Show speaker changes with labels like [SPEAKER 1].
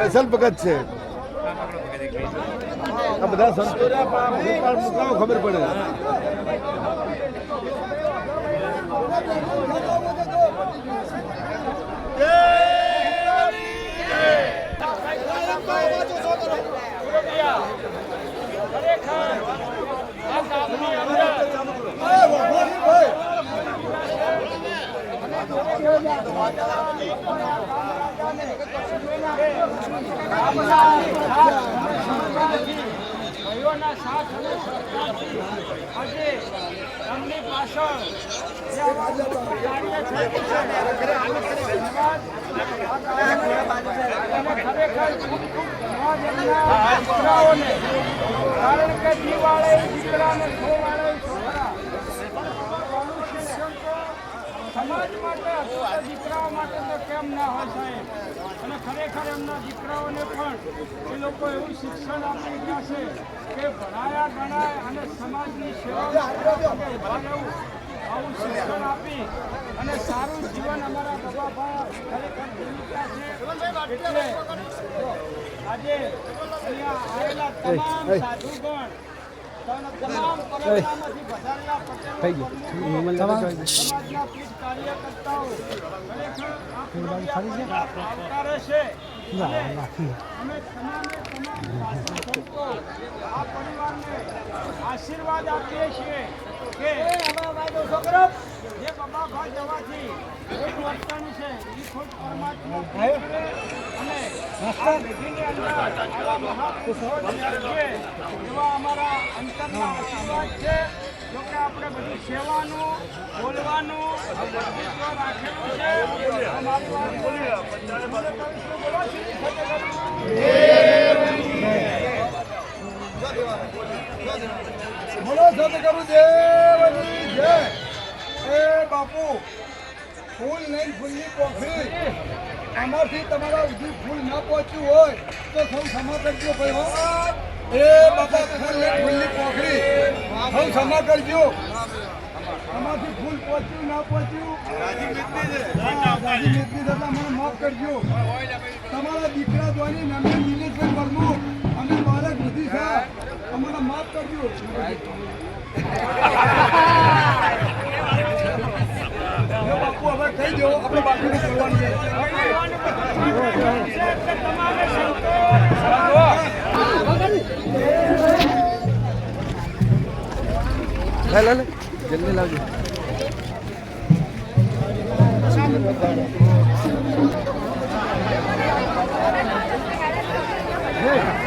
[SPEAKER 1] અસલ ભગત છે આ બધા સંતો રહ્યા, પણ આ ભૂતકાળ મુકાવો ખબર પડે
[SPEAKER 2] ભાઈઓના સાથ અને સહકારથી આજે એમની પાછળ છોકરા આનું શિક્ષણ તો તો દીકરાઓ માટે તો કેમ ના હોય સાહેબ? અને ખરેખર એમના દીકરાઓને પણ એ લોકો એવું શિક્ષણ આપી ગયા છે કે ભણાયા ગણાય અને સમાજની રહેવું આવું શિક્ષણ આપી અને સારું જીવન અમારા બાબાભાઈ ખરેખર છે. એટલે આજે અહીંયા આવેલા તમામ સાધુગણ આ પરિવારને આશીર્વાદ આપીએ છીએ કે જે બાબા જવાથી એક વર્તન છે એ ખુદ પરમાત્મા અને અમારા જોકે આપણે બધું સેવાનું બોલવાનું રાખેલું છે અમારી વાત બોલો
[SPEAKER 1] સદગુરુ એ બાપુ ફૂલ નહીં ફૂલની પોખરી આમાંથી તમારા સુધી ફૂલ ન પહોંચ્યું હોય તો સૌ ક્ષમા કરજો ભાઈ એ બાપા ફૂલની ફૂલની પોખરી. હું ક્ષમા કરજો. આમાંથી ફૂલ પહોંચ્યું ના પહોંચ્યું. રાજી મિત્રી થતા મને માફ કરજો. તમારા દીકરા દ્વારી નામે નિલેશભાઈ પરમુ અમે બાળક નથી છે અમારા માફ કરજો. બાપુ હવે થઈ દો આપણે બાપુને બોલવાનું છે.
[SPEAKER 2] ले ले
[SPEAKER 1] ले जल्दी लाओ जी Hey!